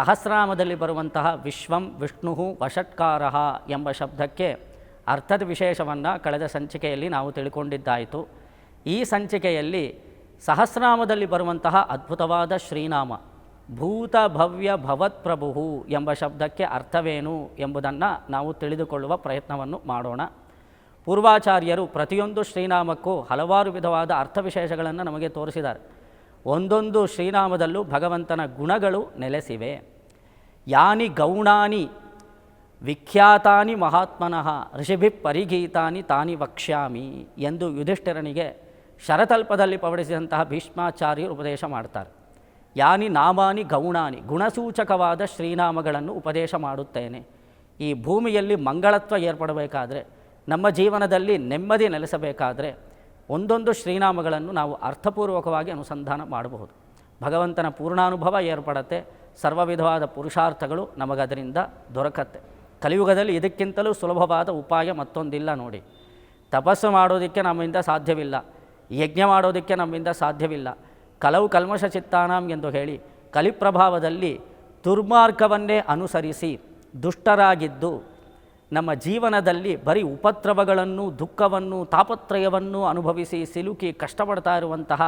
ಸಹಸ್ರಾಮದಲ್ಲಿ ಬರುವಂತಹ ವಿಶ್ವಂ ವಿಷ್ಣು ವಷಟ್ಕಾರ ಎಂಬ ಶಬ್ದಕ್ಕೆ ಅರ್ಥದ ವಿಶೇಷವನ್ನು ಕಳೆದ ಸಂಚಿಕೆಯಲ್ಲಿ ನಾವು ತಿಳ್ಕೊಂಡಿದ್ದಾಯಿತು. ಈ ಸಂಚಿಕೆಯಲ್ಲಿ ಸಹಸ್ರಾಮದಲ್ಲಿ ಬರುವಂತಹ ಅದ್ಭುತವಾದ ಶ್ರೀನಾಮ, ಭೂತ ಭವ್ಯ ಭವತ್ಪ್ರಭು ಎಂಬ ಶಬ್ದಕ್ಕೆ ಅರ್ಥವೇನು ಎಂಬುದನ್ನು ನಾವು ತಿಳಿದುಕೊಳ್ಳುವ ಪ್ರಯತ್ನವನ್ನು ಮಾಡೋಣ. ಪೂರ್ವಾಚಾರ್ಯರು ಪ್ರತಿಯೊಂದು ಶ್ರೀನಾಮಕ್ಕೂ ಹಲವಾರು ವಿಧವಾದ ಅರ್ಥವಿಶೇಷಗಳನ್ನು ನಮಗೆ ತೋರಿಸಿದ್ದಾರೆ. ಒಂದೊಂದು ಶ್ರೀನಾಮದಲ್ಲೂ ಭಗವಂತನ ಗುಣಗಳು ನೆಲೆಸಿವೆ. ಯಾನಿ ಗೌಣಾನಿ ವಿಖ್ಯಾತಾನಿ ಮಹಾತ್ಮನಃ ಋಷಿಭಿ ಪರಿಗೀತಾನಿ ತಾನಿ ವಕ್ಷ್ಯಾಮಿ ಎಂದು ಯುಧಿಷ್ಠಿರನಿಗೆ ಶರತಲ್ಪದಲ್ಲಿ ಪವಡಿಸಿದಂತಹ ಭೀಷ್ಮಾಚಾರ್ಯರು ಉಪದೇಶ ಮಾಡ್ತಾರೆ. ಯಾನಿ ನಾಮಾನಿ ಗೌಣಾನಿ ಗುಣಸೂಚಕವಾದ ಶ್ರೀನಾಮಗಳನ್ನು ಉಪದೇಶ ಮಾಡುತ್ತೇನೆ. ಈ ಭೂಮಿಯಲ್ಲಿ ಮಂಗಳತ್ವ ಏರ್ಪಡಬೇಕಾದರೆ, ನಮ್ಮ ಜೀವನದಲ್ಲಿ ನೆಮ್ಮದಿ ನೆಲೆಸಬೇಕಾದ್ರೆ ಒಂದೊಂದು ಶ್ರೀನಾಮಗಳನ್ನು ನಾವು ಅರ್ಥಪೂರ್ವಕವಾಗಿ ಅನುಸಂಧಾನ ಮಾಡಬಹುದು. ಭಗವಂತನ ಪೂರ್ಣಾನುಭವ ಏರ್ಪಡತ್ತೆ ಸರ್ವ ವಿಧವಾದ ಪುರುಷಾರ್ಥಗಳು ನಮಗದರಿಂದ ದೊರಕತ್ತೆ. ಕಲಿಯುಗದಲ್ಲಿ ಇದಕ್ಕಿಂತಲೂ ಸುಲಭವಾದ ಉಪಾಯ ಮತ್ತೊಂದಿಲ್ಲ ನೋಡಿ. ತಪಸ್ಸು ಮಾಡೋದಕ್ಕೆ ನಮ್ಮಿಂದ ಸಾಧ್ಯವಿಲ್ಲ, ಯಜ್ಞ ಮಾಡೋದಕ್ಕೆ ನಮ್ಮಿಂದ ಸಾಧ್ಯವಿಲ್ಲ. ಕಲವು ಕಲ್ಮಶ ಚಿತ್ತಾನಾಂ ಎಂದು ಹೇಳಿ ಕಲಿಪ್ರಭಾವದಲ್ಲಿ ದುರ್ಮಾರ್ಗವನ್ನೇ ಅನುಸರಿಸಿ ದುಷ್ಟರಾಗಿದ್ದು ನಮ್ಮ ಜೀವನದಲ್ಲಿ ಬರೀ ಉಪದ್ರವಗಳನ್ನು, ದುಃಖವನ್ನು, ತಾಪತ್ರಯವನ್ನು ಅನುಭವಿಸಿ ಸಿಲುಕಿ ಕಷ್ಟಪಡ್ತಾ ಇರುವಂತಹ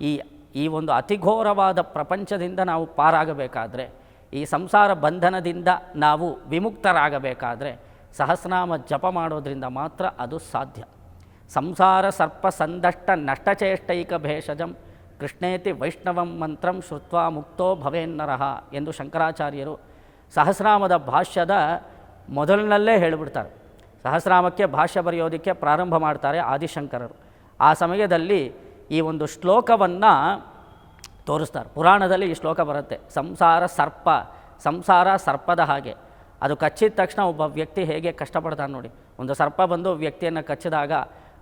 ಈ ಈ ಒಂದು ಅತಿಘೋರವಾದ ಪ್ರಪಂಚದಿಂದ ನಾವು ಪಾರಾಗಬೇಕಾದರೆ, ಈ ಸಂಸಾರ ಬಂಧನದಿಂದ ನಾವು ವಿಮುಕ್ತರಾಗಬೇಕಾದರೆ, ಸಹಸ್ರನಾಮ ಜಪ ಮಾಡೋದರಿಂದ ಮಾತ್ರ ಅದು ಸಾಧ್ಯ. ಸಂಸಾರ ಸರ್ಪ ಸಂದಷ್ಟ ನಷ್ಟಚೇಷ್ಟೈಕ ಭೇಷಜಂ ಕೃಷ್ಣೇತಿ ವೈಷ್ಣವಂ ಮಂತ್ರಂ ಶ್ರುತ್ವ ಮುಕ್ತೋ ಭವೇನ್ನರಹ ಎಂದು ಶಂಕರಾಚಾರ್ಯರು ಸಹಸ್ರನಾಮದ ಭಾಷ್ಯದ ಮೊದಲಿನಲ್ಲೇ ಹೇಳಿಬಿಡ್ತಾರೆ. ಸಹಸ್ರಾಮಕ್ಕೆ ಭಾಷ್ಯ ಬರೆಯೋದಕ್ಕೆ ಪ್ರಾರಂಭ ಮಾಡ್ತಾರೆ ಆದಿಶಂಕರರು. ಆ ಸಮಯದಲ್ಲಿ ಈ ಒಂದು ಶ್ಲೋಕವನ್ನು ತೋರಿಸ್ತಾರೆ. ಪುರಾಣದಲ್ಲಿ ಈ ಶ್ಲೋಕ ಬರುತ್ತೆ. ಸಂಸಾರ ಸರ್ಪ, ಸಂಸಾರ ಸರ್ಪದ ಹಾಗೆ. ಅದು ಕಚ್ಚಿದ ತಕ್ಷಣ ಒಬ್ಬ ವ್ಯಕ್ತಿ ಹೇಗೆ ಕಷ್ಟಪಡ್ತಾನೆ ನೋಡಿ. ಒಂದು ಸರ್ಪ ಬಂದು ವ್ಯಕ್ತಿಯನ್ನು ಕಚ್ಚಿದಾಗ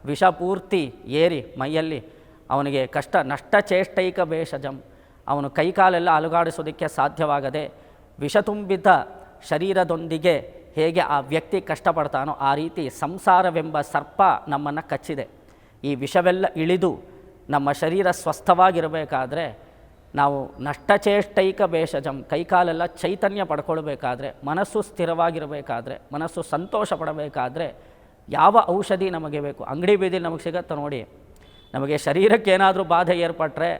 ವಿಷ ಪೂರ್ತಿ ಏರಿ ಮೈಯಲ್ಲಿ ಅವನಿಗೆ ಕಷ್ಟ, ನಷ್ಟ ಚೇಷ್ಟೈಕ ಬೇಷಜಂ ಅವನು ಕೈಕಾಲೆಲ್ಲ ಅಲುಗಾಡಿಸೋದಕ್ಕೆ ಸಾಧ್ಯವಾಗದೆ ವಿಷ ತುಂಬಿದ ಶರೀರದೊಂದಿಗೆ ಹೇಗೆ ಆ ವ್ಯಕ್ತಿ ಕಷ್ಟಪಡ್ತಾನೋ ಆ ರೀತಿ ಸಂಸಾರವೆಂಬ ಸರ್ಪ ನಮ್ಮನ್ನು ಕಚ್ಚಿದೆ. ಈ ವಿಷವೆಲ್ಲ ಇಳಿದು ನಮ್ಮ ಶರೀರ ಸ್ವಸ್ಥವಾಗಿರಬೇಕಾದ್ರೆ ನಾವು ನಷ್ಟಚೇಷ್ಟೈಕ ಭೇಷಜಂ ಕೈಕಾಲೆಲ್ಲ ಚೈತನ್ಯ ಪಡ್ಕೊಳ್ಬೇಕಾದ್ರೆ, ಮನಸ್ಸು ಸ್ಥಿರವಾಗಿರಬೇಕಾದ್ರೆ, ಮನಸ್ಸು ಸಂತೋಷ ಪಡಬೇಕಾದ್ರೆ ಯಾವ ಔಷಧಿ ನಮಗೆ ಬೇಕು? ಅಂಗಡಿ ಬೀದಿಲಿ ನಮಗೆ ಸಿಗತ್ತೆ ನೋಡಿ? ನಮಗೆ ಶರೀರಕ್ಕೆ ಏನಾದರೂ ಬಾಧೆ ಏರ್ಪಟ್ಟರೆ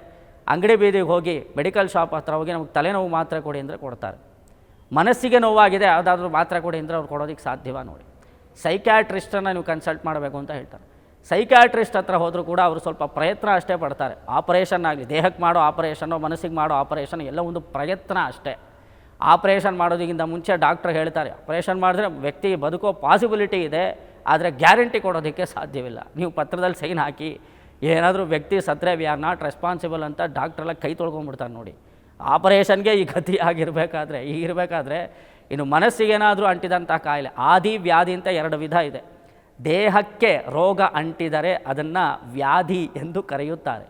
ಅಂಗಡಿ ಬೀದಿಗೆ ಹೋಗಿ ಮೆಡಿಕಲ್ ಶಾಪ್ ಹತ್ರ ಹೋಗಿ ನಮಗೆ ತಲೆನೋವು ಮಾತ್ರೆ ಕೊಡಿ ಅಂದರೆ ಕೊಡ್ತಾರೆ. ಮನಸ್ಸಿಗೆ ನೋವಾಗಿದೆ ಯಾವುದಾದ್ರೂ ಮಾತ್ರ ಕೂಡ ಅಂದರೆ ಅವ್ರು ಕೊಡೋದಕ್ಕೆ ಸಾಧ್ಯವ ನೋಡಿ. ಸೈಕ್ಯಾಟ್ರಿಸ್ಟನ್ನು ನೀವು ಕನ್ಸಲ್ಟ್ ಮಾಡಬೇಕು ಅಂತ ಹೇಳ್ತಾರೆ. ಸೈಕ್ಯಾಟ್ರಿಸ್ಟ್ ಹತ್ರ ಹೋದರೂ ಕೂಡ ಅವರು ಸ್ವಲ್ಪ ಪ್ರಯತ್ನ ಅಷ್ಟೇ ಪಡ್ತಾರೆ. ಆಪರೇಷನ್ ಆಗಲಿ ದೇಹಕ್ಕೆ ಮಾಡೋ ಆಪರೇಷನ್ನು ಮನಸ್ಸಿಗೆ ಮಾಡೋ ಆಪರೇಷನ್ ಎಲ್ಲ ಒಂದು ಪ್ರಯತ್ನ ಅಷ್ಟೇ. ಆಪರೇಷನ್ ಮಾಡೋದಕ್ಕಿಂತ ಮುಂಚೆ ಡಾಕ್ಟ್ರ್ ಹೇಳ್ತಾರೆ ಆಪರೇಷನ್ ಮಾಡಿದ್ರೆ ವ್ಯಕ್ತಿ ಬದುಕೋ ಪಾಸಿಬಿಲಿಟಿ ಇದೆ, ಆದರೆ ಗ್ಯಾರಂಟಿ ಕೊಡೋದಕ್ಕೆ ಸಾಧ್ಯವಿಲ್ಲ. ನೀವು ಪತ್ರದಲ್ಲಿ ಸೈನ್ ಹಾಕಿ, ಏನಾದರೂ ವ್ಯಕ್ತಿ ಸತ್ರೆ ವಿ ಆರ್ ನಾಟ್ ರೆಸ್ಪಾನ್ಸಿಬಲ್ ಅಂತ ಡಾಕ್ಟ್ರೆಲ್ಲ ಕೈ ತೊಳ್ಕೊಂಡ್ಬಿಡ್ತಾರೆ ನೋಡಿ. ಆಪರೇಷನ್ಗೆ ಈ ಗತಿ ಆಗಿರಬೇಕಾದ್ರೆ ಈಗಿರಬೇಕಾದ್ರೆ ಇನ್ನು ಮನಸ್ಸಿಗೇನಾದರೂ ಅಂಟಿದಂಥ ಕಾಯಿಲೆ, ಆದಿ ವ್ಯಾಧಿ ಅಂತ ಎರಡು ವಿಧ ಇದೆ. ದೇಹಕ್ಕೆ ರೋಗ ಅಂಟಿದರೆ ಅದನ್ನು ವ್ಯಾಧಿ ಎಂದು ಕರೆಯುತ್ತಾರೆ.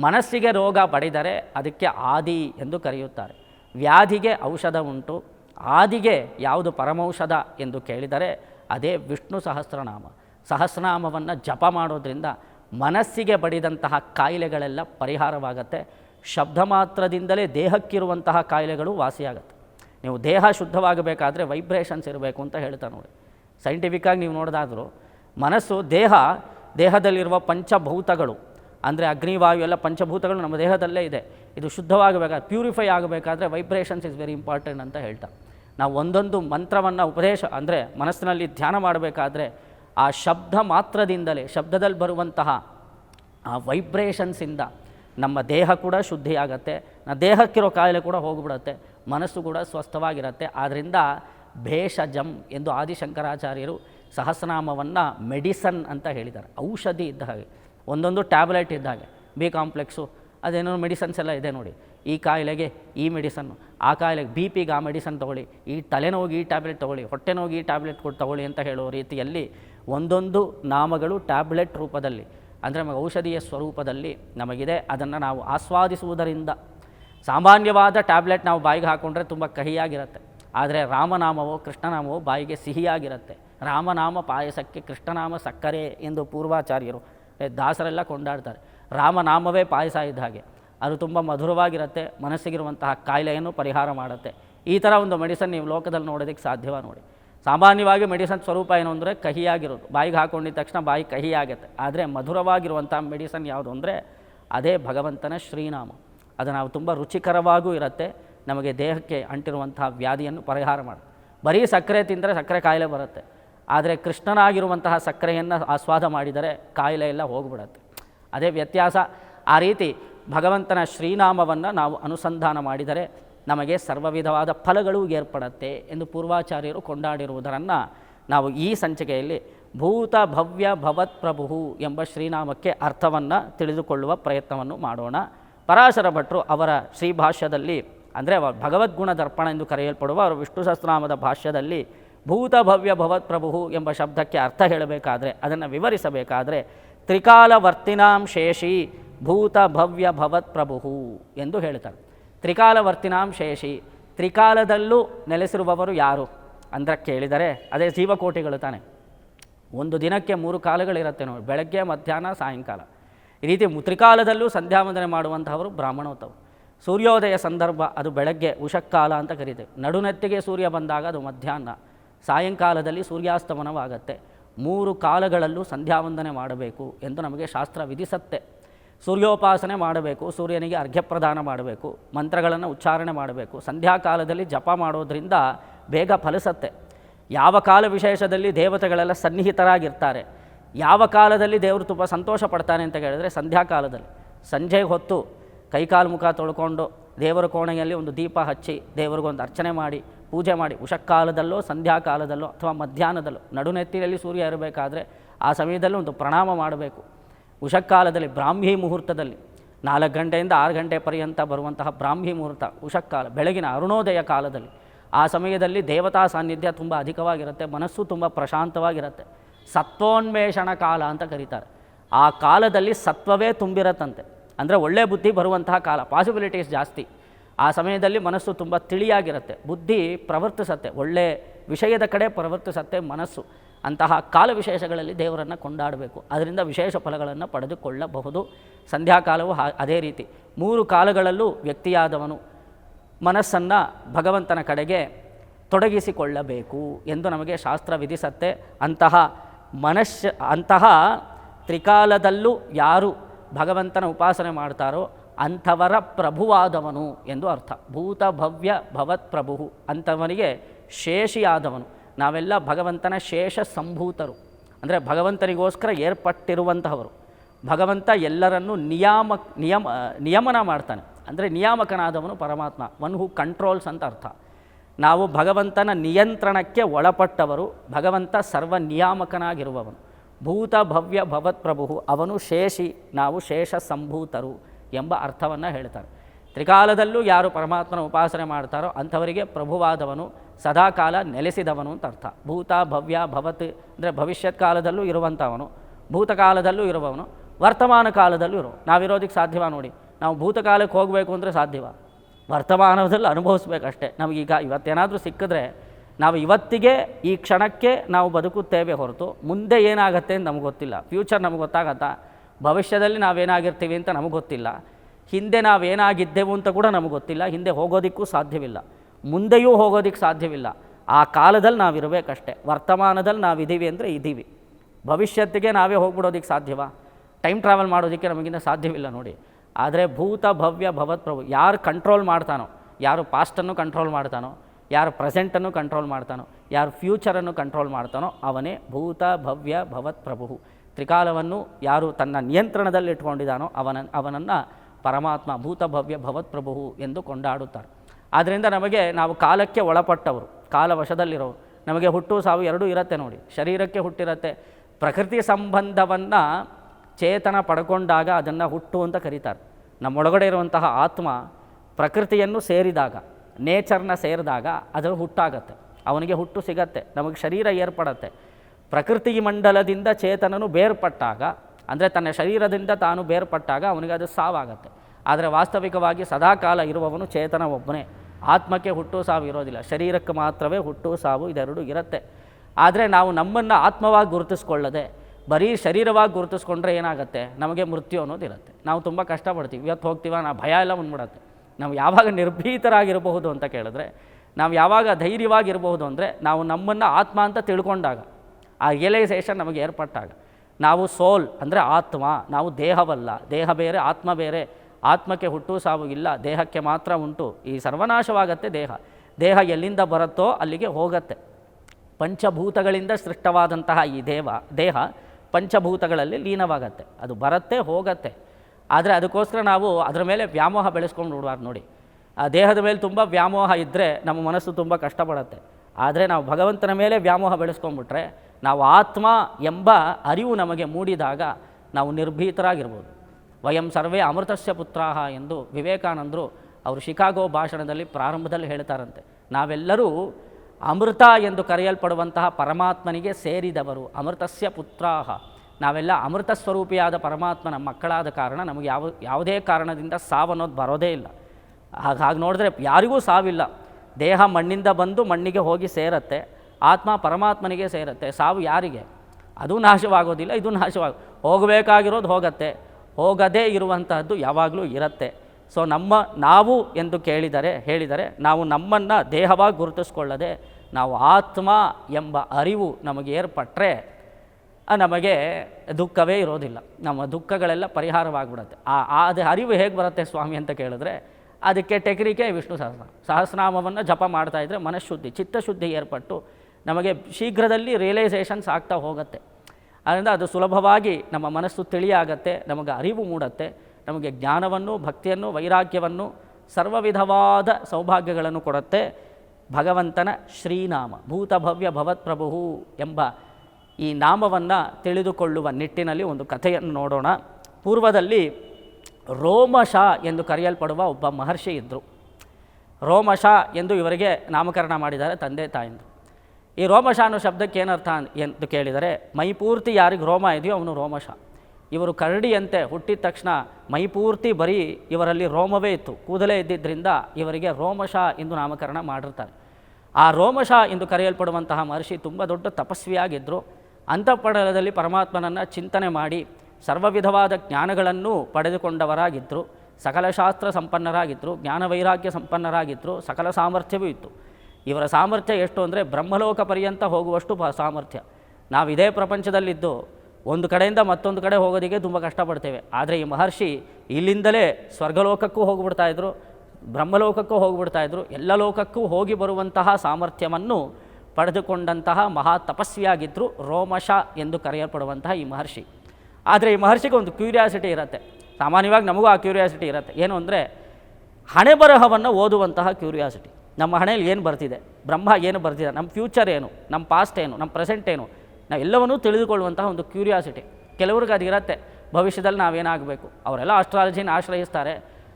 ಮನಸ್ಸಿಗೆ ರೋಗ ಪಡೆದರೆ ಅದಕ್ಕೆ ಆದಿ ಎಂದು ಕರೆಯುತ್ತಾರೆ. ವ್ಯಾಧಿಗೆ ಔಷಧ ಉಂಟು, ಆದಿಗೆ ಯಾವುದು ಪರಮೌಷಧ ಎಂದು ಕೇಳಿದರೆ ಅದೇ ವಿಷ್ಣು ಸಹಸ್ರನಾಮ. ಸಹಸ್ರನಾಮವನ್ನು ಜಪ ಮಾಡೋದ್ರಿಂದ ಮನಸ್ಸಿಗೆ ಬಡಿದಂತಹ ಕಾಯಿಲೆಗಳೆಲ್ಲ ಪರಿಹಾರವಾಗತ್ತೆ. ಶಬ್ದ ಮಾತ್ರದಿಂದಲೇ ದೇಹಕ್ಕಿರುವಂತಹ ಕಾಯಿಲೆಗಳು ವಾಸಿಯಾಗುತ್ತೆ. ನೀವು ದೇಹ ಶುದ್ಧವಾಗಬೇಕಾದ್ರೆ ವೈಬ್ರೇಷನ್ಸ್ ಇರಬೇಕು ಅಂತ ಹೇಳ್ತಾ ನೋಡಿ ಸೈಂಟಿಫಿಕ್ಕಾಗಿ ನೀವು ನೋಡೋದಾದರೂ ಮನಸ್ಸು, ದೇಹ, ದೇಹದಲ್ಲಿರುವ ಪಂಚಭೂತಗಳು, ಅಂದರೆ ಅಗ್ನಿವಾಯು ಎಲ್ಲ ಪಂಚಭೂತಗಳು ನಮ್ಮ ದೇಹದಲ್ಲೇ ಇದೆ. ಇದು ಶುದ್ಧವಾಗಬೇಕಾದ್ರೆ ಪ್ಯೂರಿಫೈ ಆಗಬೇಕಾದ್ರೆ ವೈಬ್ರೇಷನ್ಸ್ ಇಸ್ ವೆರಿ ಇಂಪಾರ್ಟೆಂಟ್ ಅಂತ ಹೇಳ್ತಾ. ನಾವು ಒಂದೊಂದು ಮಂತ್ರವನ್ನು ಉಪದೇಶ, ಅಂದರೆ ಮನಸ್ಸಿನಲ್ಲಿ ಧ್ಯಾನ ಮಾಡಬೇಕಾದ್ರೆ ಆ ಶಬ್ದ ಮಾತ್ರದಿಂದಲೇ ಶಬ್ದದಲ್ಲಿ ಬರುವಂತಹ ಆ ವೈಬ್ರೇಷನ್ಸಿಂದ ನಮ್ಮ ದೇಹ ಕೂಡ ಶುದ್ಧಿಯಾಗತ್ತೆ, ನಾ ದೇಹಕ್ಕಿರೋ ಕಾಯಿಲೆ ಕೂಡ ಹೋಗಿಬಿಡತ್ತೆ, ಮನಸ್ಸು ಕೂಡ ಸ್ವಸ್ಥವಾಗಿರುತ್ತೆ. ಆದ್ದರಿಂದ ಭೇಷಜಂ ಎಂದು ಆದಿಶಂಕರಾಚಾರ್ಯರು ಸಹಸ್ರನಾಮವನ್ನು ಮೆಡಿಸನ್ ಅಂತ ಹೇಳಿದ್ದಾರೆ. ಔಷಧಿ ಇದ್ದ ಹಾಗೆ, ಒಂದೊಂದು ಟ್ಯಾಬ್ಲೆಟ್ ಇದ್ದ ಹಾಗೆ, ಬಿ ಕಾಂಪ್ಲೆಕ್ಸು, ಅದೇನೋ ಮೆಡಿಸನ್ಸ್ ಎಲ್ಲ ಇದೆ ನೋಡಿ. ಈ ಕಾಯಿಲೆಗೆ ಈ ಮೆಡಿಸನ್ನು, ಆ ಕಾಯಿಲೆಗೆ ಬಿ ಪಿಗೆ ಆ ಮೆಡಿಸನ್ ತೊಗೊಳ್ಳಿ, ಈ ತಲೆನೋವಿಗೆ ಈ ಟ್ಯಾಬ್ಲೆಟ್ ತೊಗೊಳ್ಳಿ ಹೊಟ್ಟೆ ಈ ಟ್ಯಾಬ್ಲೆಟ್ ಕೊಟ್ಟು ತೊಗೊಳ್ಳಿ ಅಂತ ಹೇಳೋ ರೀತಿಯಲ್ಲಿ ಒಂದೊಂದು ನಾಮಗಳು ಟ್ಯಾಬ್ಲೆಟ್ ರೂಪದಲ್ಲಿ ಅಂದರೆ ನಮಗೆ ಔಷಧಿಯ ಸ್ವರೂಪದಲ್ಲಿ ನಮಗಿದೆ. ಅದನ್ನು ನಾವು ಆಸ್ವಾದಿಸುವುದರಿಂದ ಸಾಮಾನ್ಯವಾದ ಟ್ಯಾಬ್ಲೆಟ್ ನಾವು ಬಾಯಿಗೆ ಹಾಕ್ಕೊಂಡ್ರೆ ತುಂಬ ಕಹಿಯಾಗಿರುತ್ತೆ. ಆದರೆ ರಾಮನಾಮವೋ ಕೃಷ್ಣನಾಮವೋ ಬಾಯಿಗೆ ಸಿಹಿಯಾಗಿರುತ್ತೆ. ರಾಮನಾಮ ಪಾಯಸಕ್ಕೆ ಕೃಷ್ಣನಾಮ ಸಕ್ಕರೆ ಎಂದು ಪೂರ್ವಾಚಾರ್ಯರು ದಾಸರೆಲ್ಲ ಕೊಂಡಾಡ್ತಾರೆ. ರಾಮನಾಮವೇ ಪಾಯಸ ಇದ್ದ ಹಾಗೆ. ಅದು ತುಂಬ ಮಧುರವಾಗಿರುತ್ತೆ, ಮನಸ್ಸಿಗಿರುವಂತಹ ಕಾಯಿಲೆಯನ್ನು ಪರಿಹಾರ ಮಾಡುತ್ತೆ. ಈ ಥರ ಒಂದು ಮೆಡಿಸನ್ ನೀವು ಲೋಕದಲ್ಲಿ ನೋಡೋದಕ್ಕೆ ಸಾಧ್ಯವ ನೋಡಿ. ಸಾಮಾನ್ಯವಾಗಿ ಮೆಡಿಸನ್ ಸ್ವರೂಪ ಏನು ಅಂದರೆ ಕಹಿಯಾಗಿರೋದು. ಬಾಯಿಗೆ ಹಾಕೊಂಡಿದ್ದ ತಕ್ಷಣ ಬಾಯಿ ಕಹಿ ಆಗುತ್ತೆ ಆದರೆ ಮಧುರವಾಗಿರುವಂಥ ಮೆಡಿಸನ್ ಯಾವುದು ಅಂದರೆ ಅದೇ ಭಗವಂತನ ಶ್ರೀನಾಮ. ಅದು ನಾವು ತುಂಬ ರುಚಿಕರವಾಗೂ ಇರುತ್ತೆ, ನಮಗೆ ದೇಹಕ್ಕೆ ಅಂಟಿರುವಂತಹ ವ್ಯಾಧಿಯನ್ನು ಪರಿಹಾರ ಮಾಡಿ ಬರೀ ಸಕ್ಕರೆ ತಿಂದರೆ ಸಕ್ಕರೆ ಕಾಯಿಲೆ ಬರುತ್ತೆ. ಆದರೆ ಕೃಷ್ಣನಾಗಿರುವಂತಹ ಸಕ್ಕರೆಯನ್ನು ಆಸ್ವಾದ ಮಾಡಿದರೆ ಕಾಯಿಲೆ ಎಲ್ಲ ಹೋಗ್ಬಿಡತ್ತೆ. ಅದೇ ವ್ಯತ್ಯಾಸ. ಆ ರೀತಿ ಭಗವಂತನ ಶ್ರೀನಾಮವನ್ನು ನಾವು ಅನುಸಂಧಾನ ಮಾಡಿದರೆ ನಮಗೆ ಸರ್ವವಿಧವಾದ ಫಲಗಳು ಏರ್ಪಡತ್ತೆ ಎಂದು ಪೂರ್ವಾಚಾರ್ಯರು ಕೊಂಡಾಡಿರುವುದನ್ನು ನಾವು ಈ ಸಂಚಿಕೆಯಲ್ಲಿ ಭೂತ ಭವ್ಯ ಭವತ್ ಪ್ರಭು ಎಂಬ ಶ್ರೀನಾಮಕ್ಕೆ ಅರ್ಥವನ್ನು ತಿಳಿದುಕೊಳ್ಳುವ ಪ್ರಯತ್ನವನ್ನು ಮಾಡೋಣ. ಪರಾಶರ ಭಟ್ರು ಅವರ ಶ್ರೀಭಾಷ್ಯದಲ್ಲಿ, ಅಂದರೆ ಭಗವದ್ಗುಣ ದರ್ಪಣ ಎಂದು ಕರೆಯಲ್ಪಡುವ ಅವರ ವಿಷ್ಣು ಸಹಸ್ರನಾಮದ ಭಾಷ್ಯದಲ್ಲಿ ಭೂತ ಭವ್ಯ ಭವತ್ ಪ್ರಭು ಎಂಬ ಶಬ್ದಕ್ಕೆ ಅರ್ಥ ಹೇಳಬೇಕಾದ್ರೆ, ಅದನ್ನು ವಿವರಿಸಬೇಕಾದ್ರೆ ತ್ರಿಕಾಲವರ್ತಿನಾಂ ಶೇಷಿ ಭೂತ ಭವ್ಯ ಭವತ್ ಪ್ರಭು ಎಂದು ಹೇಳ್ತಾರೆ. ತ್ರಿಕಾಲವರ್ತಿನಾಂ ಶೇಷಿ ತ್ರಿಕಾಲದಲ್ಲೂ ನೆಲೆಸಿರುವವರು ಯಾರು? ಅಂದ್ರೆ ಕೇಳಿದರೆ ಅದೇ ಜೀವಕೋಟಿಗಳು ತಾನೆ. ಒಂದು ದಿನಕ್ಕೆ ಮೂರು ಕಾಲಗಳಿರುತ್ತೆ ನೋಡಿ. ಬೆಳಗ್ಗೆ, ಮಧ್ಯಾಹ್ನ, ಸಾಯಂಕಾಲ. ಈ ರೀತಿ ತ್ರಿಕಾಲದಲ್ಲೂ ಸಂಧ್ಯಾವಂದನೆ ಮಾಡುವಂತಹವರು ಬ್ರಾಹ್ಮಣೋತ್ತವ ಸೂರ್ಯೋದಯ ಸಂದರ್ಭ ಅದು ಬೆಳಗ್ಗೆ ಉಷಕ್ಕಾಲ ಅಂತ ಕರೀತೇವೆ. ನಡುನೆತ್ತಿಗೆ ಸೂರ್ಯ ಬಂದಾಗ ಅದು ಮಧ್ಯಾಹ್ನ. ಸಾಯಂಕಾಲದಲ್ಲಿ ಸೂರ್ಯಾಸ್ತಮನವಾಗತ್ತೆ. ಮೂರು ಕಾಲಗಳಲ್ಲೂ ಸಂಧ್ಯಾವಂದನೆ ಮಾಡಬೇಕು ಎಂದು ನಮಗೆ ಶಾಸ್ತ್ರ ವಿಧಿಸತ್ತೆ. ಸೂರ್ಯೋಪಾಸನೆ ಮಾಡಬೇಕು, ಸೂರ್ಯನಿಗೆ ಅರ್ಘ್ಯ ಪ್ರದಾನ ಮಾಡಬೇಕು, ಮಂತ್ರಗಳನ್ನು ಉಚ್ಚಾರಣೆ ಮಾಡಬೇಕು. ಸಂಧ್ಯಾಕಾಲದಲ್ಲಿ ಜಪ ಮಾಡೋದ್ರಿಂದ ಬೇಗ ಫಲಿಸತ್ತೆ. ಯಾವ ಕಾಲ ವಿಶೇಷದಲ್ಲಿ ದೇವತೆಗಳೆಲ್ಲ ಸನ್ನಿಹಿತರಾಗಿರ್ತಾರೆ, ಯಾವ ಕಾಲದಲ್ಲಿ ದೇವರು ತುಂಬ ಸಂತೋಷ ಪಡ್ತಾನೆ ಅಂತ ಹೇಳಿದ್ರೆ ಸಂಧ್ಯಾಕಾಲದಲ್ಲಿ. ಸಂಜೆ ಹೊತ್ತು ಕೈಕಾಲು ಮುಖ ತೊಳ್ಕೊಂಡು ದೇವರ ಕೋಣೆಯಲ್ಲಿ ಒಂದು ದೀಪ ಹಚ್ಚಿ ದೇವರಿಗೊಂದು ಅರ್ಚನೆ ಮಾಡಿ, ಪೂಜೆ ಮಾಡಿ ಉಷಕ್ಕಾಲದಲ್ಲೋ ಸಂಧ್ಯಾಕಾಲದಲ್ಲೋ ಅಥವಾ ಮಧ್ಯಾಹ್ನದಲ್ಲೋ ನಡುನೆತ್ತಿನಲ್ಲಿ ಸೂರ್ಯ ಇರಬೇಕಾದ್ರೆ ಆ ಸಮಯದಲ್ಲಿ ಒಂದು ಪ್ರಣಾಮ ಮಾಡಬೇಕು. ಉಷಕ್ಕಾಲದಲ್ಲಿ ಬ್ರಾಹ್ಮಿ ಮುಹೂರ್ತದಲ್ಲಿ ನಾಲ್ಕು ಗಂಟೆಯಿಂದ ಆರು ಗಂಟೆ ಪರ್ಯಂತ ಬರುವಂತಹ ಬ್ರಾಹ್ಮಿ ಮುಹೂರ್ತ ಉಷಕ್ಕಾಲ ಬೆಳಗಿನ ಅರುಣೋದಯ ಕಾಲದಲ್ಲಿ. ಆ ಸಮಯದಲ್ಲಿ ದೇವತಾ ಸಾನ್ನಿಧ್ಯ ತುಂಬ ಅಧಿಕವಾಗಿರುತ್ತೆ, ಮನಸ್ಸು ತುಂಬ ಪ್ರಶಾಂತವಾಗಿರುತ್ತೆ. ಸತ್ವೋನ್ಮೇಷಣ ಕಾಲ ಅಂತ ಕರೀತಾರೆ. ಆ ಕಾಲದಲ್ಲಿ ಸತ್ವವೇ ತುಂಬಿರತ್ತಂತೆ. ಅಂದರೆ ಒಳ್ಳೆ ಬುದ್ಧಿ ಬರುವಂತಹ ಕಾಲ ಪಾಸಿಬಿಲಿಟೀಸ್ ಜಾಸ್ತಿ. ಆ ಸಮಯದಲ್ಲಿ ಮನಸ್ಸು ತುಂಬ ತಿಳಿಯಾಗಿರುತ್ತೆ. ಬುದ್ಧಿ ಪ್ರವರ್ತಿಸತ್ತೆ, ಒಳ್ಳೆ ವಿಷಯದ ಕಡೆ ಪ್ರವರ್ತಿಸತ್ತೆ ಮನಸ್ಸು. ಅಂತಹ ಕಾಲ ವಿಶೇಷಗಳಲ್ಲಿ ದೇವರನ್ನು ಕೊಂಡಾಡಬೇಕು. ಅದರಿಂದ ವಿಶೇಷ ಫಲಗಳನ್ನು ಪಡೆದುಕೊಳ್ಳಬಹುದು. ಸಂಧ್ಯಾಕಾಲವು ಅದೇ ರೀತಿ. ಮೂರು ಕಾಲಗಳಲ್ಲೂ ವ್ಯಕ್ತಿಯಾದವನು ಮನಸ್ಸನ್ನು ಭಗವಂತನ ಕಡೆಗೆ ತೊಡಗಿಸಿಕೊಳ್ಳಬೇಕು ಎಂದು ನಮಗೆ ಶಾಸ್ತ್ರ ವಿಧಿಸತ್ತೆ. ಅಂತಹ ಮನಸ್ಸು, ಅಂತಹ ತ್ರಿಕಾಲದಲ್ಲೂ ಯಾರು ಭಗವಂತನ ಉಪಾಸನೆ ಮಾಡ್ತಾರೋ ಅಂಥವರ ಪ್ರಭುವಾದವನು ಎಂದು ಅರ್ಥ. ಭೂತ ಭವ್ಯ ಭವತ್ ಪ್ರಭು ಅಂಥವನಿಗೆ ಶೇಷಿಯಾದವನು. ನಾವೆಲ್ಲ ಭಗವಂತನ ಶೇಷ ಸಂಭೂತರು. ಅಂದರೆ ಭಗವಂತನಿಗೋಸ್ಕರ ಏರ್ಪಟ್ಟಿರುವಂತಹವರು. ಭಗವಂತ ಎಲ್ಲರನ್ನು ನಿಯಾಮ, ನಿಯಮ ನಿಯಮನ ಮಾಡ್ತಾನೆ. ಅಂದರೆ ನಿಯಾಮಕನಾದವನು ಪರಮಾತ್ಮ. ಒನ್ ಹೂ ಕಂಟ್ರೋಲ್ಸ್ ಅಂತ ಅರ್ಥ. ನಾವು ಭಗವಂತನ ನಿಯಂತ್ರಣಕ್ಕೆ ಒಳಪಟ್ಟವರು, ಭಗವಂತ ಸರ್ವ ನಿಯಾಮಕನಾಗಿರುವವನು. ಭೂತ ಭವ್ಯ ಭವತ್ ಪ್ರಭು ಅವನು ಶೇಷಿ, ನಾವು ಶೇಷ ಸಂಭೂತರು ಎಂಬ ಅರ್ಥವನ್ನು ಹೇಳ್ತಾರೆ. ತ್ರಿಕಾಲದಲ್ಲೂ ಯಾರು ಪರಮಾತ್ಮನ ಉಪಾಸನೆ ಮಾಡ್ತಾರೋ ಅಂಥವರಿಗೆ ಪ್ರಭುವಾದವನು, ಸದಾಕಾಲ ನೆಲೆಸಿದವನು ಅಂತ ಅರ್ಥ. ಭೂತ, ಭವ್ಯ, ಭವತ್ ಅಂದರೆ ಭವಿಷ್ಯತ್ ಕಾಲದಲ್ಲೂ ಇರುವಂಥವನು, ಭೂತಕಾಲದಲ್ಲೂ ಇರುವವನು, ವರ್ತಮಾನ ಕಾಲದಲ್ಲೂ ಇರೋ ನಾವಿರೋದಕ್ಕೆ ಸಾಧ್ಯವ ನೋಡಿ? ನಾವು ಭೂತಕಾಲಕ್ಕೆ ಹೋಗಬೇಕು ಅಂದರೆ ಸಾಧ್ಯವ? ವರ್ತಮಾನದಲ್ಲಿ ಅನುಭವಿಸ್ಬೇಕಷ್ಟೇ. ನಮಗೀಗ ಇವತ್ತೇನಾದರೂ ಸಿಕ್ಕಿದ್ರೆ ನಾವು ಇವತ್ತಿಗೆ, ಈ ಕ್ಷಣಕ್ಕೆ ನಾವು ಬದುಕುತ್ತೇವೆ ಹೊರತು ಮುಂದೆ ಏನಾಗುತ್ತೆ ಅಂತ ನಮಗೆ ಗೊತ್ತಿಲ್ಲ. ಫ್ಯೂಚರ್ ನಮಗೆ ಗೊತ್ತಾಗತ್ತಾ? ಭವಿಷ್ಯದಲ್ಲಿ ನಾವೇನಾಗಿರ್ತೀವಿ ಅಂತ ನಮಗೆ ಗೊತ್ತಿಲ್ಲ. ಹಿಂದೆ ನಾವೇನಾಗಿದ್ದೆವು ಅಂತ ಕೂಡ ನಮಗೆ ಗೊತ್ತಿಲ್ಲ. ಹಿಂದೆ ಹೋಗೋದಕ್ಕೂ ಸಾಧ್ಯವಿಲ್ಲ. ಮುಂದೆಯೂ ಹೋಗೋದಕ್ಕೆ ಸಾಧ್ಯವಿಲ್ಲ. ಆ ಕಾಲದಲ್ಲಿ ನಾವಿರಬೇಕಷ್ಟೇ. ವರ್ತಮಾನದಲ್ಲಿ ನಾವು ಇದ್ದೀವಿ ಅಂದರೆ ಇದ್ದೀವಿ ಭವಿಷ್ಯತ್ತಿಗೆ ನಾವೇ ಹೋಗ್ಬಿಡೋದಕ್ಕೆ ಸಾಧ್ಯವಾ? ಟೈಮ್ ಟ್ರಾವೆಲ್ ಮಾಡೋದಕ್ಕೆ ನಮಗಿಂತ ಸಾಧ್ಯವಿಲ್ಲ ನೋಡಿ. ಆದರೆ ಭೂತ ಭವ್ಯ ಭವತ್ ಪ್ರಭು ಯಾರು ಕಂಟ್ರೋಲ್ ಮಾಡ್ತಾನೋ, ಯಾರು ಪಾಸ್ಟನ್ನು ಕಂಟ್ರೋಲ್ ಮಾಡ್ತಾನೋ, ಯಾರು ಪ್ರೆಸೆಂಟನ್ನು ಕಂಟ್ರೋಲ್ ಮಾಡ್ತಾನೋ, ಯಾರು ಫ್ಯೂಚರನ್ನು ಕಂಟ್ರೋಲ್ ಮಾಡ್ತಾನೋ ಅವನೇ ಭೂತ ಭವ್ಯ ಭವತ್ ಪ್ರಭು. ತ್ರಿಕಾಲವನ್ನು ಯಾರು ತನ್ನ ನಿಯಂತ್ರಣದಲ್ಲಿ ಇಟ್ಕೊಂಡಿದ್ದಾನೋ ಅವನ, ಅವನನ್ನು ಪರಮಾತ್ಮ ಭೂತ ಭವ್ಯ ಭವತ್ ಪ್ರಭು ಎಂದು ಕೊಂಡಾಡುತ್ತಾರೆ. ಆದ್ದರಿಂದ ನಮಗೆ ನಾವು ಕಾಲಕ್ಕೆ ಒಳಪಟ್ಟವರು ಕಾಲ ಕಾಲವಶದಲ್ಲಿರೋರು, ನಮಗೆ ಹುಟ್ಟು ಸಾವು ಎರಡೂ ಇರುತ್ತೆ ನೋಡಿ. ಶರೀರಕ್ಕೆ ಹುಟ್ಟಿರುತ್ತೆ. ಪ್ರಕೃತಿ ಸಂಬಂಧವನ್ನು ಚೇತನ ಪಡ್ಕೊಂಡಾಗ ಅದನ್ನು ಹುಟ್ಟು ಅಂತ ಕರೀತಾರೆ. ನಮ್ಮೊಳಗಡೆ ಇರುವಂತಹ ಆತ್ಮ ಪ್ರಕೃತಿಯನ್ನು ಸೇರಿದಾಗ, ನೇಚರ್ನ ಸೇರಿದಾಗ ಅದು ಹುಟ್ಟಾಗತ್ತೆ. ಅವನಿಗೆ ಹುಟ್ಟು ಸಿಗತ್ತೆ, ನಮಗೆ ಶರೀರ ಏರ್ಪಡತ್ತೆ. ಪ್ರಕೃತಿ ಮಂಡಲದಿಂದ ಚೇತನನು ಬೇರ್ಪಟ್ಟಾಗ ಅಂದರೆ ತನ್ನ ಶರೀರದಿಂದ ತಾನು ಬೇರ್ಪಟ್ಟಾಗ ಅವನಿಗೆ ಅದು ಸಾವಾಗತ್ತೆ. ಆದರೆ ವಾಸ್ತವಿಕವಾಗಿ ಸದಾಕಾಲ ಇರುವವನು ಚೇತನ ಒಬ್ಬನೇ. ಆತ್ಮಕ್ಕೆ ಹುಟ್ಟು ಸಾವು ಇರೋದಿಲ್ಲ. ಶರೀರಕ್ಕೆ ಮಾತ್ರವೇ ಹುಟ್ಟು ಸಾವು ಇದೆರಡು ಇರುತ್ತೆ. ಆದರೆ ನಾವು ನಮ್ಮನ್ನು ಆತ್ಮವಾಗಿ ಗುರುತಿಸ್ಕೊಳ್ಳದೆ, ಬರೀ ಶರೀರವಾಗಿ ಗುರುತಿಸ್ಕೊಂಡ್ರೆ ಏನಾಗುತ್ತೆ? ನಮಗೆ ಮೃತ್ಯು ಅನ್ನೋದು ಇರುತ್ತೆ. ನಾವು ತುಂಬ ಕಷ್ಟಪಡ್ತೀವಿ. ಇವತ್ತು ಹೋಗ್ತೀವ? ನಾ ಭಯ ಎಲ್ಲ ಬಂದ್ಬಿಡತ್ತೆ ನಾವು ಯಾವಾಗ ನಿರ್ಭೀತರಾಗಿರಬಹುದು ಅಂತ ಕೇಳಿದ್ರೆ, ನಾವು ಯಾವಾಗ ಧೈರ್ಯವಾಗಿರಬಹುದು ಅಂದರೆ ನಾವು ನಮ್ಮನ್ನು ಆತ್ಮ ಅಂತ ತಿಳ್ಕೊಂಡಾಗ, ಆ ರಿಯಲೈಸೇಷನ್ ನಮಗೆ ಏರ್ಪಟ್ಟಾಗ. ನಾವು ಸೋಲ್ ಅಂದರೆ ಆತ್ಮ, ನಾವು ದೇಹವಲ್ಲ, ದೇಹ ಬೇರೆ, ಆತ್ಮ ಬೇರೆ, ಆತ್ಮಕ್ಕೆ ಹುಟ್ಟು ಸಾವು ಇಲ್ಲ, ದೇಹಕ್ಕೆ ಮಾತ್ರ ಉಂಟು, ಈ ಸರ್ವನಾಶವಾಗತ್ತೆ ದೇಹ. ದೇಹ ಎಲ್ಲಿಂದ ಬರುತ್ತೋ ಅಲ್ಲಿಗೆ ಹೋಗತ್ತೆ. ಪಂಚಭೂತಗಳಿಂದ ಸೃಷ್ಟವಾದಂತಹ ಈ ದೇವ, ದೇಹ ಪಂಚಭೂತಗಳಲ್ಲಿ ಲೀನವಾಗತ್ತೆ. ಅದು ಬರುತ್ತೆ, ಹೋಗತ್ತೆ. ಆದರೆ ಅದಕ್ಕೋಸ್ಕರ ನಾವು ಅದರ ಮೇಲೆ ವ್ಯಾಮೋಹ ಬೆಳೆಸ್ಕೊಂಡು ನೋಡಬಾರ್ದು ನೋಡಿ. ಆ ದೇಹದ ಮೇಲೆ ತುಂಬ ವ್ಯಾಮೋಹ ಇದ್ದರೆ ನಮ್ಮ ಮನಸ್ಸು ತುಂಬ ಕಷ್ಟಪಡುತ್ತೆ. ಆದರೆ ನಾವು ಭಗವಂತನ ಮೇಲೆ ವ್ಯಾಮೋಹ ಬೆಳೆಸ್ಕೊಂಡ್ಬಿಟ್ರೆ ನಾವು ಆತ್ಮ ಎಂಬ ಅರಿವು ನಮಗೆ ಮೂಡಿದಾಗ ನಾವು ನಿರ್ಭೀತರಾಗಿರ್ಬೋದು. ವಯಂ ಸರ್ವೇ ಅಮೃತಸ್ಯ ಪುತ್ರಾಹ ಎಂದು ವಿವೇಕಾನಂದರು ಅವರು ಶಿಕಾಗೋ ಭಾಷಣದಲ್ಲಿ ಪ್ರಾರಂಭದಲ್ಲಿ ಹೇಳ್ತಾರಂತೆ. ನಾವೆಲ್ಲರೂ ಅಮೃತ ಎಂದು ಕರೆಯಲ್ಪಡುವಂತಹ ಪರಮಾತ್ಮನಿಗೆ ಸೇರಿದವರು. ಅಮೃತಸ್ಯ ಪುತ್ರಾಹ. ನಾವೆಲ್ಲ ಅಮೃತ ಸ್ವರೂಪಿಯಾದ ಪರಮಾತ್ಮನ ಮಕ್ಕಳಾದ ಕಾರಣ ನಮಗೆ ಯಾವ, ಯಾವುದೇ ಕಾರಣದಿಂದ ಸಾವನ್ನೋದು ಬರೋದೇ ಇಲ್ಲ. ಹಾಗಾಗಿ ಹಾಗೆ ನೋಡಿದ್ರೆ ಯಾರಿಗೂ ಸಾವಿಲ್ಲ. ದೇಹ ಮಣ್ಣಿಂದ ಬಂದು ಮಣ್ಣಿಗೆ ಹೋಗಿ ಸೇರತ್ತೆ, ಆತ್ಮ ಪರಮಾತ್ಮನಿಗೆ ಸೇರತ್ತೆ, ಸಾವು ಯಾರಿಗೆ? ಅದು ನಾಶವಾಗೋದಿಲ್ಲ, ಇದು ನಾಶವಾಗ, ಹೋಗಬೇಕಾಗಿರೋದು ಹೋಗತ್ತೆ, ಹೋಗದೇ ಇರುವಂತಹದ್ದು ಯಾವಾಗಲೂ ಇರುತ್ತೆ. ಸೊ ನಮ್ಮ ನಾವು ಎಂದು ಕೇಳಿದರೆ, ಹೇಳಿದರೆ ನಾವು ನಮ್ಮನ್ನು ದೇಹವಾಗಿ ಗುರುತಿಸ್ಕೊಳ್ಳದೆ, ನಾವು ಆತ್ಮ ಎಂಬ ಅರಿವು ನಮಗೆ ಏರ್ಪಟ್ಟರೆ ನಮಗೆ ದುಃಖವೇ ಇರೋದಿಲ್ಲ. ನಮ್ಮ ದುಃಖಗಳೆಲ್ಲ ಪರಿಹಾರವಾಗಿಬಿಡುತ್ತೆ. ಆ ಅದು ಅರಿವು ಹೇಗೆ ಬರುತ್ತೆ ಸ್ವಾಮಿ ಅಂತ ಕೇಳಿದ್ರೆ ಅದಕ್ಕೆ ಟೆಕ್ನಿಕೆ ವಿಷ್ಣು ಸಹಸ್ರ ಸಹಸ್ರನಾಮವನ್ನು ಜಪ ಮಾಡ್ತಾ ಇದ್ದರೆ ಮನಃಶುದ್ಧಿ, ಚಿತ್ತಶುದ್ಧಿ ಏರ್ಪಟ್ಟು ನಮಗೆ ಶೀಘ್ರದಲ್ಲಿ ರಿಯಲೈಸೇಷನ್ಸ್ ಆಗ್ತಾ ಹೋಗುತ್ತೆ. ಅದರಿಂದ ಅದು ಸುಲಭವಾಗಿ ನಮ್ಮ ಮನಸ್ಸು ತಿಳಿಯಾಗತ್ತೆ, ನಮಗೆ ಅರಿವು ಮೂಡತ್ತೆ, ನಮಗೆ ಜ್ಞಾನವನ್ನು, ಭಕ್ತಿಯನ್ನು, ವೈರಾಗ್ಯವನ್ನು ಸರ್ವ ವಿಧವಾದ ಸೌಭಾಗ್ಯಗಳನ್ನು ಕೊಡುತ್ತೆ. ಭಗವಂತನ ಶ್ರೀನಾಮ, ಭೂತಭವ್ಯ ಭವತ್ಪ್ರಭು ಎಂಬ ಈ ನಾಮವನ್ನು ತಿಳಿದುಕೊಳ್ಳುವ ನಿಟ್ಟಿನಲ್ಲಿ ಒಂದು ಕಥೆಯನ್ನು ನೋಡೋಣ. ಪೂರ್ವದಲ್ಲಿ ರೋಮಶ ಎಂದು ಕರೆಯಲ್ಪಡುವ ಒಬ್ಬ ಮಹರ್ಷಿ ಇದ್ದರು ರೋಮಶ ಎಂದು ಇವರಿಗೆ ನಾಮಕರಣ ಮಾಡಿದ್ದಾರೆ ತಂದೆ ತಾಯಿಂದು. ಈ ರೋಮಶ ಅನ್ನೋ ಶಬ್ದಕ್ಕೆ ಏನರ್ಥ ಎಂದು ಕೇಳಿದರೆ ಮೈಪೂರ್ತಿ ಯಾರಿಗೆ ರೋಮ ಇದೆಯೋ ಅವನು ರೋಮಶ. ಇವರು ಕರಡಿಯಂತೆ ಹುಟ್ಟಿದ ತಕ್ಷಣ ಮೈಪೂರ್ತಿ ಬರೀ ಇವರಲ್ಲಿ ರೋಮವೇ ಇತ್ತು. ಕೂದಲೇ ಇದ್ದಿದ್ದರಿಂದ ಇವರಿಗೆ ರೋಮಶ ಎಂದು ನಾಮಕರಣ ಮಾಡಿರ್ತಾರೆ. ಆ ರೋಮಶ ಎಂದು ಕರೆಯಲ್ಪಡುವಂತಹ ಮಹರ್ಷಿ ತುಂಬ ದೊಡ್ಡ ತಪಸ್ವಿಯಾಗಿದ್ದರು ಅಂತಃಪಡಲದಲ್ಲಿ ಪರಮಾತ್ಮನನ್ನು ಚಿಂತನೆ ಮಾಡಿ ಸರ್ವ ವಿಧವಾದ ಜ್ಞಾನಗಳನ್ನು ಪಡೆದುಕೊಂಡವರಾಗಿದ್ದರು ಸಕಲ ಶಾಸ್ತ್ರ ಸಂಪನ್ನರಾಗಿದ್ದರು ಜ್ಞಾನ ವೈರಾಗ್ಯ ಸಂಪನ್ನರಾಗಿದ್ದರು ಸಕಲ ಸಾಮರ್ಥ್ಯವೂ ಇತ್ತು. ಇವರ ಸಾಮರ್ಥ್ಯ ಎಷ್ಟು ಅಂದರೆ ಬ್ರಹ್ಮಲೋಕ ಪರ್ಯಂತ ಹೋಗುವಷ್ಟು ಸಾಮರ್ಥ್ಯ. ನಾವು ಇದೇ ಪ್ರಪಂಚದಲ್ಲಿದ್ದು, ಒಂದು ಕಡೆಯಿಂದ ಮತ್ತೊಂದು ಕಡೆ ಹೋಗೋದಕ್ಕೆ ತುಂಬ ಕಷ್ಟಪಡ್ತೇವೆ. ಆದರೆ ಈ ಮಹರ್ಷಿ ಇಲ್ಲಿಂದಲೇ ಸ್ವರ್ಗಲೋಕಕ್ಕೂ ಹೋಗಿಬಿಡ್ತಾ ಇದ್ರು, ಬ್ರಹ್ಮಲೋಕಕ್ಕೂ ಹೋಗಿಬಿಡ್ತಾ ಇದ್ದರು ಎಲ್ಲ ಲೋಕಕ್ಕೂ ಹೋಗಿ ಬರುವಂತಹ ಸಾಮರ್ಥ್ಯವನ್ನು ಪಡೆದುಕೊಂಡಂತಹ ಮಹಾ ತಪಸ್ವಿಯಾಗಿದ್ದರು ರೋಮಶ ಎಂದು ಕರೆಯಲ್ಪಡುವಂತಹ ಈ ಮಹರ್ಷಿ. ಆದರೆ ಈ ಮಹರ್ಷಿಗೆ ಒಂದು ಕ್ಯೂರಿಯಾಸಿಟಿ ಇರುತ್ತೆ. ಸಾಮಾನ್ಯವಾಗಿ ನಮಗೂ ಆ ಕ್ಯೂರಿಯಾಸಿಟಿ ಇರುತ್ತೆ. ಏನು ಅಂದರೆ ಹಣೆ ಬರಹವನ್ನು ಓದುವಂತಹ ಕ್ಯೂರಿಯಾಸಿಟಿ ನಮ್ಮ ಹಣೆಯಲ್ಲಿ ಏನು ಬರ್ತಿದೆ? ಬ್ರಹ್ಮ ಏನು ಬರ್ತಿದೆ? ನಮ್ಮ ಫ್ಯೂಚರ್ ಏನು? ನಮ್ಮ ಪಾಸ್ಟ್ ಏನು? ನಮ್ಮ ಪ್ರೆಸೆಂಟ್ ಏನು? ನಾವು ಎಲ್ಲವನ್ನೂ ತಿಳಿದುಕೊಳ್ಳುವಂತಹ ಒಂದು ಕ್ಯೂರಿಯಾಸಿಟಿ ಕೆಲವ್ರಿಗೆ ಅದಿರತ್ತೆ ಭವಿಷ್ಯದಲ್ಲಿ ನಾವೇನಾಗಬೇಕು? ಅವರೆಲ್ಲ ಆಸ್ಟ್ರಾಲಜಿನ ಆಶ್ರಯಿಸ್ತಾರೆ.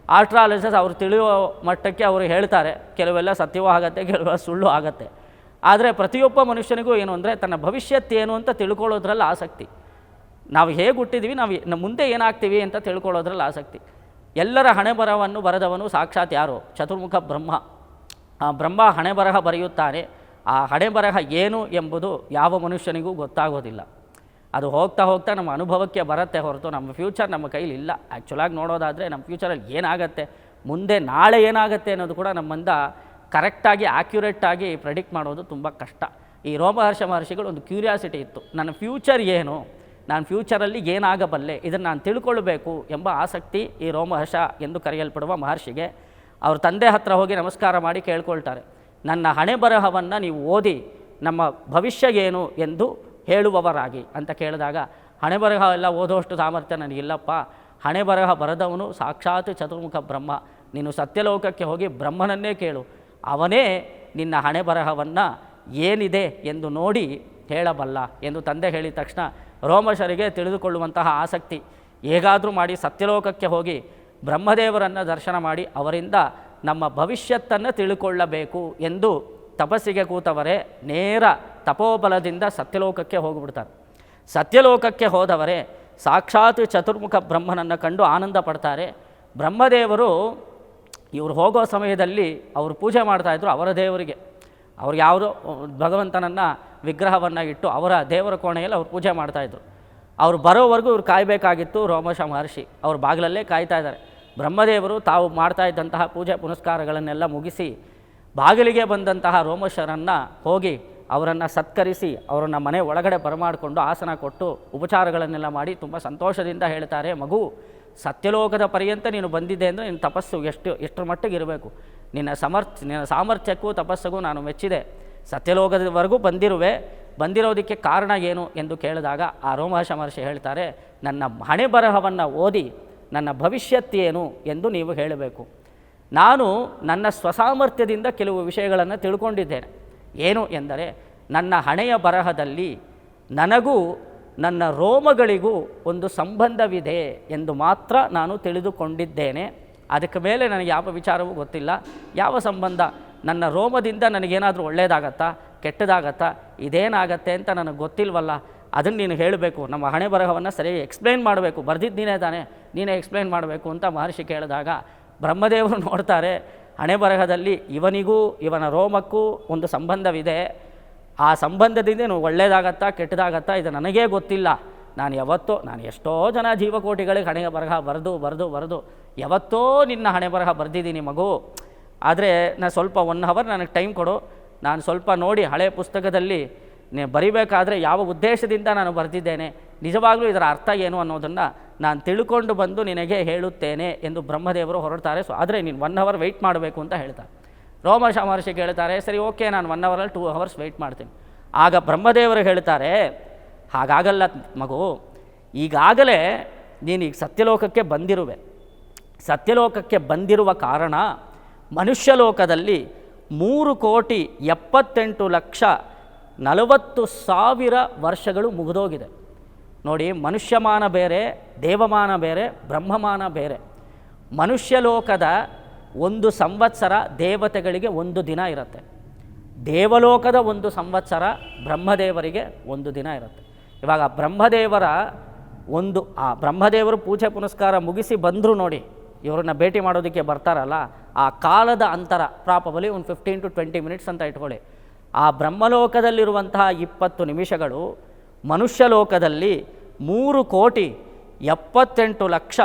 ಆಸ್ಟ್ರಾಲಜಿಸ್ ಅವರು ತಿಳಿಯೋ ಮಟ್ಟಕ್ಕೆ ಅವರು ಹೇಳ್ತಾರೆ. ಕೆಲವೆಲ್ಲ ಸತ್ಯವೂ ಆಗತ್ತೆ, ಕೆಲವೆಲ್ಲ ಸುಳ್ಳು ಆಗತ್ತೆ. ಆದರೆ ಪ್ರತಿಯೊಬ್ಬ ಮನುಷ್ಯನಿಗೂ ಏನು ಅಂದರೆ ತನ್ನ ಭವಿಷ್ಯತ್ತೇನು ಅಂತ ತಿಳ್ಕೊಳ್ಳೋದ್ರಲ್ಲಿ ಆಸಕ್ತಿ. ನಾವು ಹೇಗೆ ಹುಟ್ಟಿದ್ವಿ, ನಾವು ನಮ್ಮ ಮುಂದೆ ಏನಾಗ್ತೀವಿ ಅಂತ ತಿಳ್ಕೊಳ್ಳೋದ್ರಲ್ಲಿ ಆಸಕ್ತಿ. ಎಲ್ಲರ ಹಣೆ ಬರಹವನ್ನು ಬರೆದವನು ಸಾಕ್ಷಾತ್ ಯಾರು? ಚತುರ್ಮುಖ ಬ್ರಹ್ಮ. ಆ ಬ್ರಹ್ಮ ಹಣೆ ಬರಹ ಬರೆಯುತ್ತಾನೆ ಆ ಹಣೆ ಬರಹ ಏನು ಎಂಬುದು ಯಾವ ಮನುಷ್ಯನಿಗೂ ಗೊತ್ತಾಗೋದಿಲ್ಲ. ಅದು ಹೋಗ್ತಾ ಹೋಗ್ತಾ ನಮ್ಮ ಅನುಭವಕ್ಕೆ ಬರುತ್ತೆ ಹೊರತು ನಮ್ಮ ಫ್ಯೂಚರ್ ನಮ್ಮ ಕೈಲಿ ಇಲ್ಲ. ಆ್ಯಕ್ಚುಲಾಗಿ ನೋಡೋದಾದರೆ ನಮ್ಮ ಫ್ಯೂಚರಲ್ಲಿ ಏನಾಗುತ್ತೆ, ಮುಂದೆ ನಾಳೆ ಏನಾಗುತ್ತೆ ಅನ್ನೋದು ಕೂಡ ನಮ್ಮಿಂದ ಕರೆಕ್ಟಾಗಿ ಆ್ಯಕ್ಯುರೇಟಾಗಿ ಪ್ರೆಡಿಕ್ಟ್ ಮಾಡೋದು ತುಂಬ ಕಷ್ಟ. ಈ ರೋಮಹರ್ಷ ಮಹರ್ಷಿಗಳು ಒಂದು ಕ್ಯೂರಿಯಾಸಿಟಿ ಇತ್ತು. ನನ್ನ ಫ್ಯೂಚರ್ ಏನು? ನಾನು ಫ್ಯೂಚರಲ್ಲಿ ಏನಾಗಬಲ್ಲೆ, ಇದನ್ನು ನಾನು ತಿಳ್ಕೊಳ್ಬೇಕು ಎಂಬ ಆಸಕ್ತಿ ಈ ರೋಮಹರ್ಷ ಎಂದು ಕರೆಯಲ್ಪಡುವ ಮಹರ್ಷಿಗೆ, ಅವ್ರ ತಂದೆ ಹತ್ರ ಹೋಗಿ ನಮಸ್ಕಾರ ಮಾಡಿ ಕೇಳ್ಕೊಳ್ತಾರೆ. ನನ್ನ ಹಣೆ ಬರಹವನ್ನು ನೀವು ಓದಿ, ನಮ್ಮ ಭವಿಷ್ಯ ಏನು ಎಂದು ಹೇಳುವವರಾಗಿ ಅಂತ ಕೇಳಿದಾಗ, ಹಣೆ ಬರಹ ಎಲ್ಲ ಓದೋಷ್ಟು ಸಾಮರ್ಥ್ಯ ನನಗಿಲ್ಲಪ್ಪ, ಹಣೆ ಬರಹ ಬರೆದವನು ಸಾಕ್ಷಾತ್ ಚತುರ್ಮುಖ ಬ್ರಹ್ಮ, ನೀನು ಸತ್ಯಲೋಕಕ್ಕೆ ಹೋಗಿ ಬ್ರಹ್ಮನನ್ನೇ ಕೇಳು, ಅವನೇ ನಿನ್ನ ಹಣೆ ಬರಹವನ್ನು ಏನಿದೆ ಎಂದು ನೋಡಿ ಹೇಳಬಲ್ಲ ಎಂದು ತಂದೆ ಹೇಳಿದ ತಕ್ಷಣ ರೋಮಶರಿಗೆ ತಿಳಿದುಕೊಳ್ಳುವಂತಹ ಆಸಕ್ತಿ ಹೇಗಾದರೂ ಮಾಡಿ ಸತ್ಯಲೋಕಕ್ಕೆ ಹೋಗಿ ಬ್ರಹ್ಮದೇವರನ್ನು ದರ್ಶನ ಮಾಡಿ ಅವರಿಂದ ನಮ್ಮ ಭವಿಷ್ಯತ್ತನ್ನು ತಿಳ್ಕೊಳ್ಳಬೇಕು ಎಂದು ತಪಸ್ಸಿಗೆ ಕೂತವರೇ ನೇರ ತಪೋಬಲದಿಂದ ಸತ್ಯಲೋಕಕ್ಕೆ ಹೋಗಿಬಿಡ್ತಾರೆ. ಸತ್ಯಲೋಕಕ್ಕೆ ಹೋದವರೇ ಸಾಕ್ಷಾತ್ ಚತುರ್ಮುಖ ಬ್ರಹ್ಮನನ್ನು ಕಂಡು ಆನಂದ ಪಡ್ತಾರೆ. ಬ್ರಹ್ಮದೇವರು ಇವರು ಹೋಗೋ ಸಮಯದಲ್ಲಿ ಅವರು ಪೂಜೆ ಮಾಡ್ತಾಯಿದ್ರು ಅವರ ದೇವರಿಗೆ. ಅವ್ರು ಯಾವುದೋ ಭಗವಂತನನ್ನು ವಿಗ್ರಹವನ್ನು ಇಟ್ಟು ಅವರ ದೇವರ ಕೋಣೆಯಲ್ಲಿ ಅವ್ರು ಪೂಜೆ ಮಾಡ್ತಾಯಿದ್ರು ಅವ್ರು ಬರೋವರೆಗೂ ಇವ್ರು ಕಾಯಬೇಕಾಗಿತ್ತು ರೋಮಶ ಮಹರ್ಷಿ. ಅವ್ರ ಬಾಗಿಲಲ್ಲೇ ಕಾಯ್ತಾ ಇದ್ದಾರೆ. ಬ್ರಹ್ಮದೇವರು ತಾವು ಮಾಡ್ತಾ ಇದ್ದಂತಹ ಪೂಜೆ ಪುನಸ್ಕಾರಗಳನ್ನೆಲ್ಲ ಮುಗಿಸಿ ಬಾಗಿಲಿಗೆ ಬಂದಂತಹ ರೋಮಶರನ್ನು ಹೋಗಿ ಅವರನ್ನು ಸತ್ಕರಿಸಿ ಅವರನ್ನು ಮನೆ ಒಳಗಡೆ ಬರಮಾಡಿಕೊಂಡು ಆಸನ ಕೊಟ್ಟು ಉಪಚಾರಗಳನ್ನೆಲ್ಲ ಮಾಡಿ ತುಂಬ ಸಂತೋಷದಿಂದ ಹೇಳ್ತಾರೆ, ಮಗು, ಸತ್ಯಲೋಕದ ಪರ್ಯಂತ ನೀನು ಬಂದಿದ್ದೆ ಅಂದರೆ ನಿನ್ನ ತಪಸ್ಸು ಎಷ್ಟು, ಎಷ್ಟರ ಮಟ್ಟಿಗೆ ಇರಬೇಕು. ನಿನ್ನ ಸಮರ್ಥ, ನಿನ್ನ ಸಾಮರ್ಥ್ಯಕ್ಕೂ ತಪಸ್ಸಿಗೂ ನಾನು ಮೆಚ್ಚಿದೆ. ಸತ್ಯಲೋಕದವರೆಗೂ ಬಂದಿರುವೆ. ಬಂದಿರೋದಕ್ಕೆ ಕಾರಣ ಏನು ಎಂದು ಕೇಳಿದಾಗ ಆ ರೋಮಹರ್ಷ ಮಹರ್ಷಿ ಹೇಳ್ತಾರೆ, ನನ್ನ ಹಣೆ ಬರಹವನ್ನು ಓದಿ ನನ್ನ ಭವಿಷ್ಯತ್ತೇನು ಎಂದು ನೀವು ಹೇಳಬೇಕು. ನಾನು ನನ್ನ ಸ್ವಸಾಮರ್ಥ್ಯದಿಂದ ಕೆಲವು ವಿಷಯಗಳನ್ನು ತಿಳ್ಕೊಂಡಿದ್ದೇನೆ. ಏನು ಎಂದರೆ, ನನ್ನ ಹಣೆಯ ಬರಹದಲ್ಲಿ ನನಗೂ ನನ್ನ ರೋಮಗಳಿಗೂ ಒಂದು ಸಂಬಂಧವಿದೆ ಎಂದು ಮಾತ್ರ ನಾನು ತಿಳಿದುಕೊಂಡಿದ್ದೇನೆ. ಅದಕ್ಕೆ ಮೇಲೆ ನನಗೆ ಯಾವ ವಿಚಾರವೂ ಗೊತ್ತಿಲ್ಲ. ಯಾವ ಸಂಬಂಧ? ನನ್ನ ರೋಮದಿಂದ ನನಗೇನಾದರೂ ಒಳ್ಳೆಯದಾಗತ್ತಾ ಕೆಟ್ಟದಾಗತ್ತಾ? ಇದೇನಾಗತ್ತೆ ಅಂತ ನನಗೆ ಗೊತ್ತಿಲ್ವಲ್ಲ? ಅದನ್ನು ನೀನು ಹೇಳಬೇಕು. ನಮ್ಮ ಹಣೆ ಬರಹವನ್ನು ಸರಿಯಾಗಿ ಎಕ್ಸ್ಪ್ಲೈನ್ ಮಾಡಬೇಕು. ಬರ್ದಿದ್ದು ನೀನೇ ತಾನೇ. ನೀನೇ ಎಕ್ಸ್ಪ್ಲೈನ್ ಮಾಡಬೇಕು ಅಂತ ಮಹರ್ಷಿ ಕೇಳಿದಾಗ ಬ್ರಹ್ಮದೇವರು ನೋಡ್ತಾರೆ, ಹಣೆ ಬರಹದಲ್ಲಿ ಇವನಿಗೂ, ಇವನ ರೋಮಕ್ಕೂ ಒಂದು ಸಂಬಂಧವಿದೆ. ಆ ಸಂಬಂಧದಿಂದ ನೀವು ಒಳ್ಳೇದಾಗತ್ತಾ, ಕೆಟ್ಟದಾಗತ್ತಾ? ಇದು ನನಗೇ ಗೊತ್ತಿಲ್ಲ. ನಾನು ಯಾವತ್ತೋ, ನಾನು ಎಷ್ಟೋ ಜನ ಜೀವಕೋಟಿಗಳಿಗೆ ಹಣೆ ಬರಹ ಬರೆದು ಬರೆದು ಬರೆದು, ಯಾವತ್ತೋ ನಿನ್ನ ಹಣೆ ಬರಹ ಬರೆದಿದ್ದೀನಿ ಮಗು. ಆದರೆ ನಾನು ಸ್ವಲ್ಪ ಒನ್ ಹವರ್ ನನಗೆ ಟೈಮ್ ಕೊಡು. ನಾನು ಸ್ವಲ್ಪ ನೋಡಿ ಹಳೆ ಪುಸ್ತಕದಲ್ಲಿ ಬರಿಬೇಕಾದ್ರೆ ಯಾವ ಉದ್ದೇಶದಿಂದ ನಾನು ಬರೆದಿದ್ದೇನೆ, ನಿಜವಾಗ್ಲೂ ಇದರ ಅರ್ಥ ಏನು ಅನ್ನೋದನ್ನು ನಾನು ತಿಳ್ಕೊಂಡು ಬಂದು ನಿನಗೆ ಹೇಳುತ್ತೇನೆ ಎಂದು ಬ್ರಹ್ಮದೇವರು ಹೊರಡ್ತಾರೆ. ಸೊ ಆದರೆ ನೀನು ಒನ್ ಅವರ್ ವೆಯ್ಟ್ ಮಾಡಬೇಕು ಅಂತ ಹೇಳ್ತಾರೆ. ರೋಮಶ ಮಹರ್ಷಿ ಹೇಳ್ತಾರೆ ಸರಿ ಓಕೆ ನಾನು ಒನ್ ಅವರಲ್ಲಿ ಟೂ ಅವರ್ಸ್ ವೆಯ್ಟ್ ಮಾಡ್ತೀನಿ. ಆಗ ಬ್ರಹ್ಮದೇವರು ಹೇಳ್ತಾರೆ, ಹಾಗಾಗಲ್ಲ ಮಗು, ಈಗಾಗಲೇ ನೀನು ಈಗ ಸತ್ಯಲೋಕಕ್ಕೆ ಬಂದಿರುವೆ. ಸತ್ಯಲೋಕಕ್ಕೆ ಬಂದಿರುವ ಕಾರಣ ಮನುಷ್ಯಲೋಕದಲ್ಲಿ ಮೂರು ಕೋಟಿ ಎಪ್ಪತ್ತೆಂಟು ಲಕ್ಷ ನಲವತ್ತು ಸಾವಿರ ವರ್ಷಗಳು ಮುಗಿದೋಗಿದೆ. ನೋಡಿ, ಮನುಷ್ಯಮಾನ ಬೇರೆ, ದೇವಮಾನ ಬೇರೆ, ಬ್ರಹ್ಮಮಾನ ಬೇರೆ. ಮನುಷ್ಯಲೋಕದ ಒಂದು ಸಂವತ್ಸರ ದೇವತೆಗಳಿಗೆ ಒಂದು ದಿನ ಇರುತ್ತೆ. ದೇವಲೋಕದ ಒಂದು ಸಂವತ್ಸರ ಬ್ರಹ್ಮದೇವರಿಗೆ ಒಂದು ದಿನ ಇರುತ್ತೆ. ಇವಾಗ ಬ್ರಹ್ಮದೇವರ ಒಂದು, ಆ ಬ್ರಹ್ಮದೇವರು ಪೂಜೆ ಪುನಸ್ಕಾರ ಮುಗಿಸಿ ಬಂದರು ನೋಡಿ ಇವ್ರನ್ನ ಭೇಟಿ ಮಾಡೋದಕ್ಕೆ ಬರ್ತಾರಲ್ಲ, ಆ ಕಾಲದ ಅಂತರ ಪ್ರಾಪಬಲಿ ಒಂದು ಫಿಫ್ಟೀನ್ ಟು ಟ್ವೆಂಟಿ ಮಿನಿಟ್ಸ್ ಅಂತ ಇಟ್ಕೊಳ್ಳಿ. ಆ ಬ್ರಹ್ಮಲೋಕದಲ್ಲಿರುವಂತಹ ಇಪ್ಪತ್ತು ನಿಮಿಷಗಳು ಮನುಷ್ಯ ಲೋಕದಲ್ಲಿ ಮೂರು ಕೋಟಿ ಎಪ್ಪತ್ತೆಂಟು ಲಕ್ಷ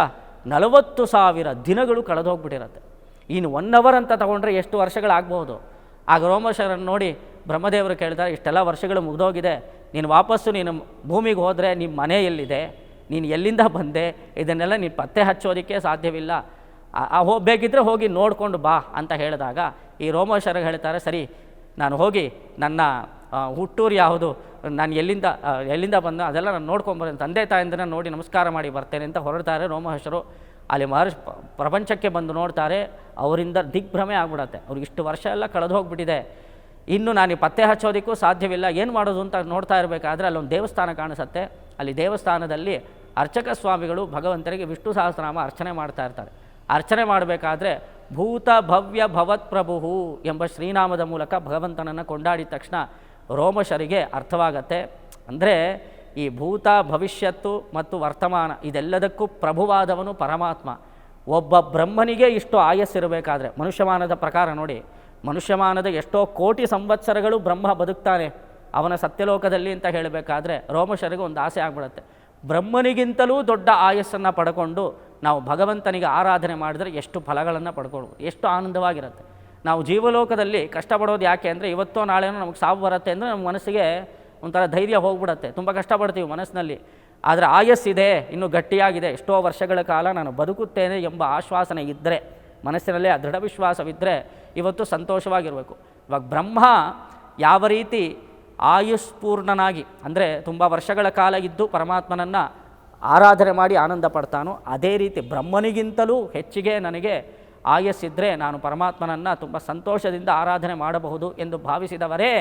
ನಲವತ್ತು ಸಾವಿರ ದಿನಗಳು ಕಳೆದೋಗ್ಬಿಟ್ಟಿರತ್ತೆ. ಇನ್ನು ಒನ್ ಅವರ್ ಅಂತ ತಗೊಂಡ್ರೆ ಎಷ್ಟು ವರ್ಷಗಳಾಗ್ಬೋದು ಆಗ ರೋಮಶರನ್ನು ನೋಡಿ ಬ್ರಹ್ಮದೇವರು ಕೇಳ್ತಾರೆ, ಇಷ್ಟೆಲ್ಲ ವರ್ಷಗಳು ಮುಗಿದೋಗಿದೆ, ನೀನು ವಾಪಸ್ಸು ನೀನು ಭೂಮಿಗೆ ಹೋದರೆ ನಿಮ್ಮ ಮನೆ ಎಲ್ಲಿದೆ? ನೀನು ಎಲ್ಲಿಂದ ಬಂದೆ? ಇದನ್ನೆಲ್ಲ ನೀನು ಪತ್ತೆ ಹಚ್ಚೋದಕ್ಕೆ ಸಾಧ್ಯವಿಲ್ಲ. ಆ- ಹೋಗಬೇಕಿದ್ರೆ ಹೋಗಿ ನೋಡಿಕೊಂಡು ಬಾ ಅಂತ ಹೇಳಿದಾಗ ಈ ರೋಮಶರಿಗೆ ಹೇಳ್ತಾರೆ, ಸರಿ, ನಾನು ಹೋಗಿ ನನ್ನ ಹುಟ್ಟೂರು ಯಾವುದು? ನಾನು ಎಲ್ಲಿಂದ ಎಲ್ಲಿಂದ ಬಂದ? ಅದೆಲ್ಲ ನಾನು ನೋಡ್ಕೊಂಬರ್ತೇನೆ ತಂದೆ ತಾಯಿಂದನ ನೋಡಿ ನಮಸ್ಕಾರ ಮಾಡಿ ಬರ್ತೇನೆ ಅಂತ ಹೊರಡ್ತಾರೆ ರೋಮಹರ್ಷರು ಅಲ್ಲಿ ಮಹರ್ಷ ಪ್ರಪಂಚಕ್ಕೆ ಬಂದು ನೋಡ್ತಾರೆ, ಅವರಿಂದ ದಿಗ್ಭ್ರಮೆ ಆಗ್ಬಿಡತ್ತೆ. ಅವ್ರಿಗೆ ಇಷ್ಟು ವರ್ಷ ಎಲ್ಲ ಕಳೆದು ಹೋಗ್ಬಿಟ್ಟಿದೆ. ಇನ್ನು ನಾನು ಪತ್ತೆ ಹಚ್ಚೋದಕ್ಕೂ ಸಾಧ್ಯವಿಲ್ಲ. ಏನು ಮಾಡೋದು ಅಂತ ನೋಡ್ತಾ ಇರಬೇಕಾದ್ರೆ ಅಲ್ಲೊಂದು ದೇವಸ್ಥಾನ ಕಾಣಿಸುತ್ತೆ. ಅಲ್ಲಿ ದೇವಸ್ಥಾನದಲ್ಲಿ ಅರ್ಚಕ ಸ್ವಾಮಿಗಳು ಭಗವಂತನಿಗೆ ವಿಷ್ಣು ಸಹಸ್ರನಾಮ ಅರ್ಚನೆ ಮಾಡ್ತಾ ಇರ್ತಾರೆ. ಅರ್ಚನೆ ಮಾಡಬೇಕಾದ್ರೆ ಭೂತ ಭವ್ಯ ಭವತ್ ಪ್ರಭುಹು ಎಂಬ ಶ್ರೀನಾಮದ ಮೂಲಕ ಭಗವಂತನನ್ನು ಕೊಂಡಾಡಿದ ತಕ್ಷಣ ರೋಮಶರಿಗೆ ಅರ್ಥವಾಗತ್ತೆ. ಅಂದರೆ ಈ ಭೂತ ಭವಿಷ್ಯತ್ತು ಮತ್ತು ವರ್ತಮಾನ ಇದೆಲ್ಲದಕ್ಕೂ ಪ್ರಭುವಾದವನು ಪರಮಾತ್ಮ. ಒಬ್ಬ ಬ್ರಹ್ಮನಿಗೆ ಇಷ್ಟು ಆಯಸ್ಸಿರಬೇಕಾದ್ರೆ ಮನುಷ್ಯಮಾನದ ಪ್ರಕಾರ ನೋಡಿ. ಮನುಷ್ಯಮಾನದ ಎಷ್ಟೋ ಕೋಟಿ ಸಂವತ್ಸರಗಳು ಬ್ರಹ್ಮ ಬದುಕ್ತಾನೆ. ಅವನ ಸತ್ಯಲೋಕದಲ್ಲಿ ಅಂತ ಹೇಳಬೇಕಾದ್ರೆ ರೋಮಶರಿಗೆ ಒಂದು ಆಸೆ ಆಗ್ಬಿಡುತ್ತೆ. ಬ್ರಹ್ಮನಿಗಿಂತಲೂ ದೊಡ್ಡ ಆಯಸ್ಸನ್ನು ಪಡ್ಕೊಂಡು ನಾವು ಭಗವಂತನಿಗೆ ಆರಾಧನೆ ಮಾಡಿದರೆ ಎಷ್ಟು ಫಲಗಳನ್ನು ಪಡ್ಕೊಳ್ಬೋದು, ಎಷ್ಟು ಆನಂದವಾಗಿರುತ್ತೆ. ನಾವು ಜೀವಲೋಕದಲ್ಲಿ ಕಷ್ಟಪಡೋದು ಯಾಕೆ ಅಂದರೆ ಇವತ್ತೋ ನಾಳೆನೋ ನಮಗೆ ಸಾವು ಬರುತ್ತೆ ಅಂದರೆ ನಮ್ಮ ಮನಸ್ಸಿಗೆ ಒಂಥರ ಧೈರ್ಯ ಹೋಗ್ಬಿಡುತ್ತೆ, ತುಂಬ ಕಷ್ಟಪಡ್ತೀವಿ ಮನಸ್ಸಿನಲ್ಲಿ. ಆದರೆ ಆಯಸ್ಸಿದೆ, ಇನ್ನೂ ಗಟ್ಟಿಯಾಗಿದೆ, ಎಷ್ಟೋ ವರ್ಷಗಳ ಕಾಲ ನಾನು ಬದುಕುತ್ತೇನೆ ಎಂಬ ಆಶ್ವಾಸನೆ ಇದ್ದರೆ, ಮನಸ್ಸಿನಲ್ಲಿ ಆ ದೃಢ ವಿಶ್ವಾಸವಿದ್ದರೆ ಇವತ್ತು ಸಂತೋಷವಾಗಿರಬೇಕು. ಇವಾಗ ಬ್ರಹ್ಮ ಯಾವ ರೀತಿ ಆಯುಷ್ಪೂರ್ಣನಾಗಿ, ಅಂದರೆ ತುಂಬ ವರ್ಷಗಳ ಕಾಲ ಇದ್ದು ಪರಮಾತ್ಮನನ್ನು ಆರಾಧನೆ ಮಾಡಿ ಆನಂದ ಪಡ್ತಾನೋ, ಅದೇ ರೀತಿ ಬ್ರಹ್ಮನಿಗಿಂತಲೂ ಹೆಚ್ಚಿಗೆ ನನಗೆ ಆಯಸ್ಸಿದ್ದರೆ ನಾನು ಪರಮಾತ್ಮನನ್ನು ತುಂಬ ಸಂತೋಷದಿಂದ ಆರಾಧನೆ ಮಾಡಬಹುದು ಎಂದು ಭಾವಿಸಿದವರೇ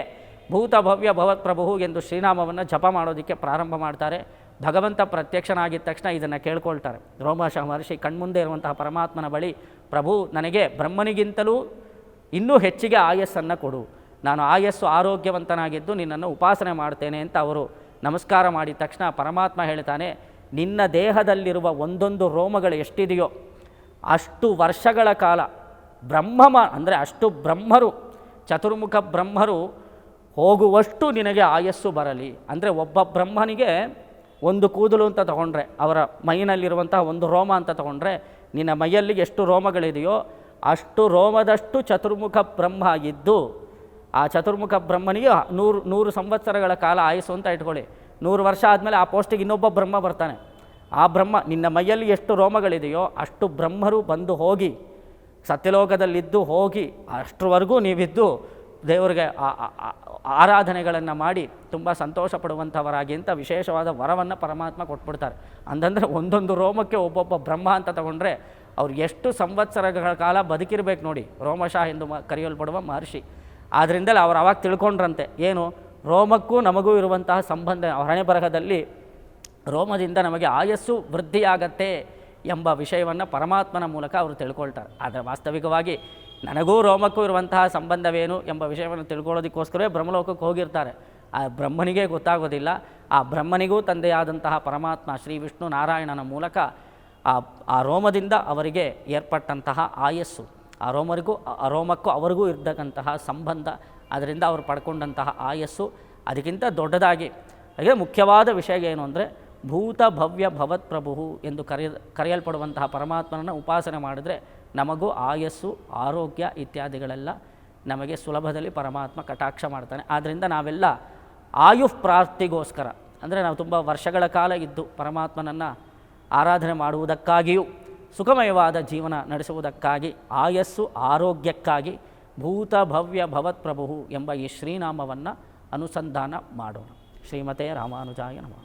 ಭೂತ ಭವ್ಯ ಭವತ್ ಪ್ರಭು ಎಂದು ಶ್ರೀನಾಮವನ್ನು ಜಪ ಮಾಡೋದಕ್ಕೆ ಪ್ರಾರಂಭ ಮಾಡ್ತಾರೆ. ಭಗವಂತ ಪ್ರತ್ಯಕ್ಷನಾಗಿದ್ದ ತಕ್ಷಣ ಇದನ್ನು ಕೇಳ್ಕೊಳ್ತಾರೆ. ರೋಮಶ ಮಹರ್ಷಿ ಕಣ್ಮುಂದೆ ಇರುವಂತಹ ಪರಮಾತ್ಮನ ಬಳಿ, ಪ್ರಭು, ನನಗೆ ಬ್ರಹ್ಮನಿಗಿಂತಲೂ ಇನ್ನೂ ಹೆಚ್ಚಿಗೆ ಆಯಸ್ಸನ್ನು ಕೊಡು. ನಾನು ಆಯಸ್ಸು ಆರೋಗ್ಯವಂತನಾಗಿದ್ದು ನಿನ್ನನ್ನು ಉಪಾಸನೆ ಮಾಡ್ತೇನೆ ಅಂತ ಅವರು ನಮಸ್ಕಾರ ಮಾಡಿದ ತಕ್ಷಣ ಪರಮಾತ್ಮ ಹೇಳ್ತಾನೆ, ನಿನ್ನ ದೇಹದಲ್ಲಿರುವ ಒಂದೊಂದು ರೋಮಗಳು ಎಷ್ಟಿದೆಯೋ ಅಷ್ಟು ವರ್ಷಗಳ ಕಾಲ ಬ್ರಹ್ಮಮ, ಅಂದರೆ ಅಷ್ಟು ಬ್ರಹ್ಮರು, ಚತುರ್ಮುಖ ಬ್ರಹ್ಮರು ಹೋಗುವಷ್ಟು ನಿನಗೆ ಆಯಸ್ಸು ಬರಲಿ. ಅಂದರೆ ಒಬ್ಬ ಬ್ರಹ್ಮನಿಗೆ ಒಂದು ಕೂದಲು ಅಂತ ತಗೊಂಡ್ರೆ, ಅವರ ಮೈನಲ್ಲಿರುವಂತಹ ಒಂದು ರೋಮ ಅಂತ ತಗೊಂಡ್ರೆ, ನಿನ್ನ ಮೈಯಲ್ಲಿ ಎಷ್ಟು ರೋಮಗಳಿದೆಯೋ ಅಷ್ಟು ರೋಮದಷ್ಟು ಚತುರ್ಮುಖ ಬ್ರಹ್ಮ ಇದ್ದು ಆ ಚತುರ್ಮುಖ ಬ್ರಹ್ಮನಿಗೆ ನೂರು ನೂರು ಸಂವತ್ಸರಗಳ ಕಾಲ ಆಯಸ್ಸು ಅಂತ ಇಟ್ಕೊಳ್ಳಿ. ನೂರು ವರ್ಷ ಆದಮೇಲೆ ಆ ಪೋಸ್ಟಿಗೆ ಇನ್ನೊಬ್ಬ ಬ್ರಹ್ಮ ಬರ್ತಾನೆ. ಆ ಬ್ರಹ್ಮ, ನಿನ್ನ ಮೈಯಲ್ಲಿ ಎಷ್ಟು ರೋಮಗಳಿದೆಯೋ ಅಷ್ಟು ಬ್ರಹ್ಮರು ಬಂದು ಹೋಗಿ, ಸತ್ಯಲೋಕದಲ್ಲಿದ್ದು ಹೋಗಿ, ಅಷ್ಟರವರೆಗೂ ನೀವಿದ್ದು ದೇವರಿಗೆ ಆರಾಧನೆಗಳನ್ನು ಮಾಡಿ ತುಂಬ ಸಂತೋಷ ಪಡುವಂಥವರಾಗಿ ಅಂತ ವಿಶೇಷವಾದ ವರವನ್ನು ಪರಮಾತ್ಮ ಕೊಟ್ಬಿಡ್ತಾರೆ. ಅಂತಂದರೆ ಒಂದೊಂದು ರೋಮಕ್ಕೆ ಒಬ್ಬೊಬ್ಬ ಬ್ರಹ್ಮ ಅಂತ ತಗೊಂಡ್ರೆ ಅವ್ರು ಎಷ್ಟು ಸಂವತ್ಸರಗಳ ಕಾಲ ಬದುಕಿರ್ಬೇಕು ನೋಡಿ. ರೋಮಶಃ ಎಂದು ಕರೆಯಲ್ಪಡುವ ಮಹರ್ಷಿ. ಆದ್ದರಿಂದಲೇ ಅವರು ಅವಾಗ ತಿಳ್ಕೊಂಡ್ರಂತೆ, ಏನು? ರೋಮಕ್ಕೂ ನಮಗೂ ಇರುವಂತಹ ಸಂಬಂಧ ಹಣೆ ಬರಹದಲ್ಲಿ ರೋಮದಿಂದ ನಮಗೆ ಆಯಸ್ಸು ವೃದ್ಧಿಯಾಗತ್ತೆ ಎಂಬ ವಿಷಯವನ್ನು ಪರಮಾತ್ಮನ ಮೂಲಕ ಅವರು ತಿಳ್ಕೊಳ್ತಾರೆ. ಆದರೆ ವಾಸ್ತವಿಕವಾಗಿ ನನಗೂ ರೋಮಕ್ಕೂ ಇರುವಂತಹ ಸಂಬಂಧವೇನು ಎಂಬ ವಿಷಯವನ್ನು ತಿಳ್ಕೊಳ್ಳೋದಕ್ಕೋಸ್ಕರವೇ ಬ್ರಹ್ಮಲೋಕಕ್ಕೆ ಹೋಗಿರ್ತಾರೆ. ಆ ಬ್ರಹ್ಮನಿಗೆ ಗೊತ್ತಾಗೋದಿಲ್ಲ. ಆ ಬ್ರಹ್ಮನಿಗೂ ತಂದೆಯಾದಂತಹ ಪರಮಾತ್ಮ ಶ್ರೀ ವಿಷ್ಣು ನಾರಾಯಣನ ಮೂಲಕ ಆ ಆ ರೋಮದಿಂದ ಅವರಿಗೆ ಏರ್ಪಟ್ಟಂತಹ ಆಯಸ್ಸು. ಆ ಅರೋಮಕ್ಕೂ ಅವರಿಗೂ ಇರ್ತಕ್ಕಂತಹ ಸಂಬಂಧ. ಅದರಿಂದ ಅವರು ಪಡ್ಕೊಂಡಂತಹ ಆಯಸ್ಸು ಅದಕ್ಕಿಂತ ದೊಡ್ಡದಾಗಿ. ಹಾಗೆ ಮುಖ್ಯವಾದ ವಿಷಯ ಏನು ಅಂದರೆ ಭೂತ ಭವ್ಯ ಭವತ್ ಪ್ರಭು ಎಂದು ಕರೆಯ, ಕರೆಯಲ್ಪಡುವಂತಹ ಪರಮಾತ್ಮನನ್ನು ಉಪಾಸನೆ ಮಾಡಿದರೆ ನಮಗೂ ಆಯಸ್ಸು, ಆರೋಗ್ಯ ಇತ್ಯಾದಿಗಳೆಲ್ಲ ನಮಗೆ ಸುಲಭದಲ್ಲಿ ಪರಮಾತ್ಮ ಕಟಾಕ್ಷ ಮಾಡ್ತಾನೆ. ಆದ್ದರಿಂದ ನಾವೆಲ್ಲ ಆಯುಃ ಪ್ರಾಪ್ತಿಗೋಸ್ಕರ, ಅಂದರೆ ನಾವು ತುಂಬ ವರ್ಷಗಳ ಕಾಲ ಇದ್ದು ಪರಮಾತ್ಮನನ್ನು ಆರಾಧನೆ ಮಾಡುವುದಕ್ಕಾಗಿಯೂ ಸುಖಮಯವಾದ ಜೀವನ ನಡೆಸುವುದಕ್ಕಾಗಿ, ಆಯಸ್ಸು ಆರೋಗ್ಯಕ್ಕಾಗಿ ಭೂತ ಭವ್ಯ ಭವತ್ ಪ್ರಭು ಎಂಬ ಈ ಶ್ರೀನಾಮವನ್ನು ಅನುಸಂಧಾನ ಮಾಡೋಣ ಶ್ರೀಮತೆ ರಾಮಾನುಜಾಯ ನಮಃ.